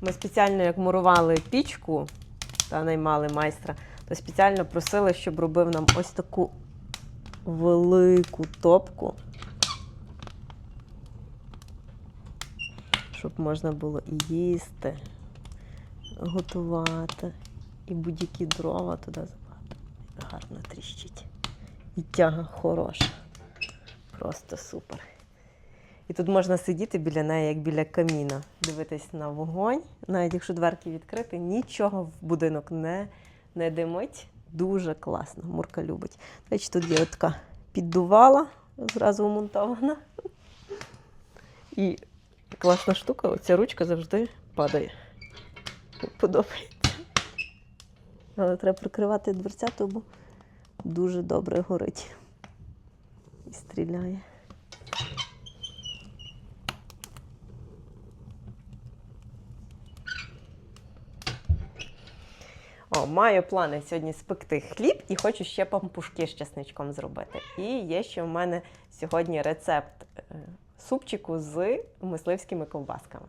Ми спеціально як мурували пічку та наймали майстра, то спеціально просили, щоб робив нам ось таку велику топку. Щоб можна було і їсти, готувати, і будь-які дрова туди забагато. Гарно тріщить. І тяга хороша. Просто супер. І тут можна сидіти біля неї, як біля каміна, дивитись на вогонь. Навіть якщо дверки відкрити, нічого в будинок не, не димить. Дуже класно. Мурка любить. Речі, тут є така піддувала, зразу вмонтована. І класна штука, оця ручка завжди падає. Подобається. Але треба прикривати дверця, бо дуже добре горить. І стріляє. О, маю плани сьогодні спекти хліб і хочу ще пампушки з чесничком зробити. І є ще в мене сьогодні рецепт е, супчику з мисливськими ковбасками.